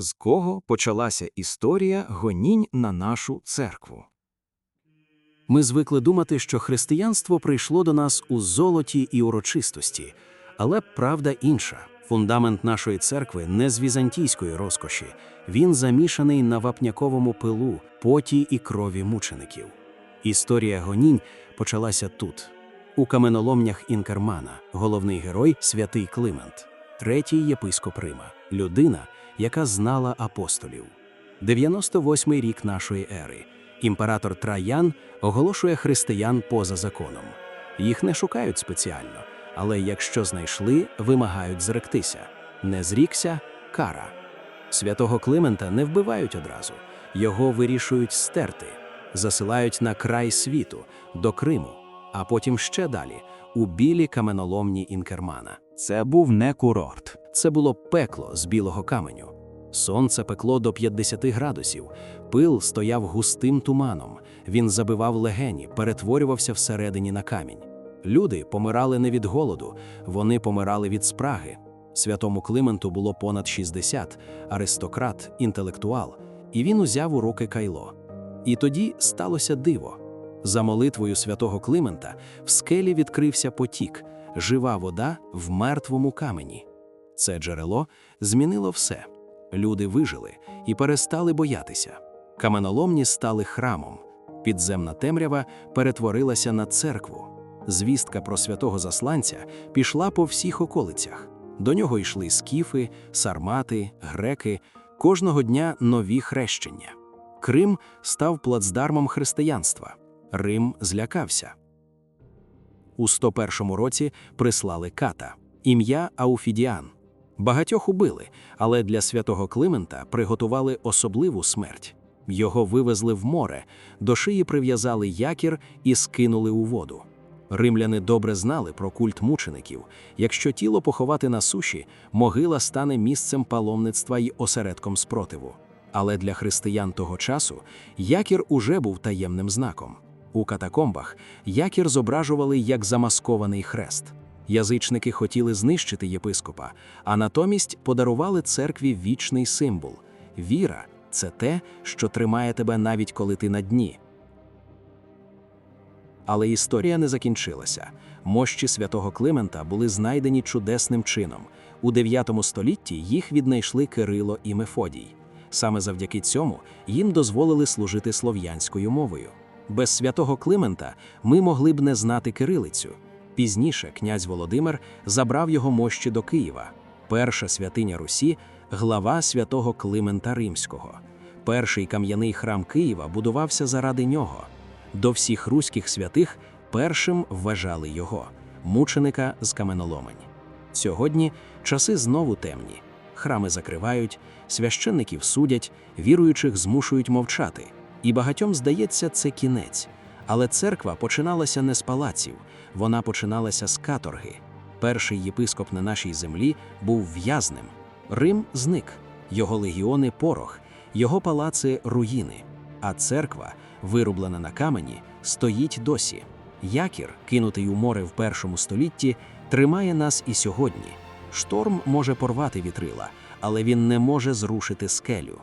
З кого почалася історія гонінь на нашу церкву? Ми звикли думати, що християнство прийшло до нас у золоті і урочистості, але правда інша. Фундамент нашої церкви не з візантійської розкоші, він замішаний на вапняковому пилу, поті і крові мучеників. Історія гонінь почалася тут, у каменоломнях Інкермана, головний герой святий Климент, третій єпископ Рима, людина, яка знала апостолів. 98-й рік нашої ери. Імператор Траян оголошує християн поза законом. Їх не шукають спеціально, але якщо знайшли, вимагають зректися. Не зрікся кара. Святого Климента не вбивають одразу, його вирішують стерти, засилають на край світу, до Криму, а потім ще далі, у білі каменоломні Інкермана. Це був не курорт. Це було пекло з білого каменю. Сонце пекло до 50 градусів, пил стояв густим туманом, він забивав легені, перетворювався всередині на камінь. Люди помирали не від голоду, вони помирали від спраги. Святому Клименту було понад 60, аристократ, інтелектуал, і він узяв у руки кайло. І тоді сталося диво. За молитвою святого Климента в скелі відкрився потік, жива вода в мертвому камені. Це джерело змінило все. Люди вижили і перестали боятися. Каменоломні стали храмом. Підземна темрява перетворилася на церкву. Звістка про святого засланця пішла по всіх околицях. До нього йшли скіфи, сармати, греки, кожного дня нові хрещення. Крим став плацдармом християнства. Рим злякався. У 101 році прислали ката, ім'я Ауфідіан. Багатьох убили, але для святого Климента приготували особливу смерть. Його вивезли в море, до шиї прив'язали якір і скинули у воду. Римляни добре знали про культ мучеників. Якщо тіло поховати на суші, могила стане місцем паломництва й осередком спротиву. Але для християн того часу якір уже був таємним знаком. У катакомбах якір зображували як замаскований хрест. Язичники хотіли знищити єпископа, а натомість подарували церкві вічний символ. Віра це те, що тримає тебе навіть коли ти на дні. Але історія не закінчилася. Мощі святого Климента були знайдені чудесним чином. У 9 столітті їх віднайшли Кирило і Мефодій. Саме завдяки цьому їм дозволили служити слов'янською мовою. Без святого Климента ми могли б не знати кирилицю. Пізніше князь Володимир забрав його мощі до Києва. Перша святиня Русі глава святого Климента Римського. Перший кам'яний храм Києва будувався заради нього. До всіх руських святих першим вважали його, мученика з каменоломень. Сьогодні часи знову темні. Храми закривають, священників судять, віруючих змушують мовчати. І багатьом здається, це кінець. Але церква починалася не з палаців, вона починалася з каторги. Перший єпископ на нашій землі був в'язнем. Рим зник, його легіони порох, його палаци руїни. А церква, вирублена на камені, стоїть досі. Якір, кинутий у море в першому столітті, тримає нас і сьогодні. Шторм може порвати вітрила, але він не може зрушити скелю.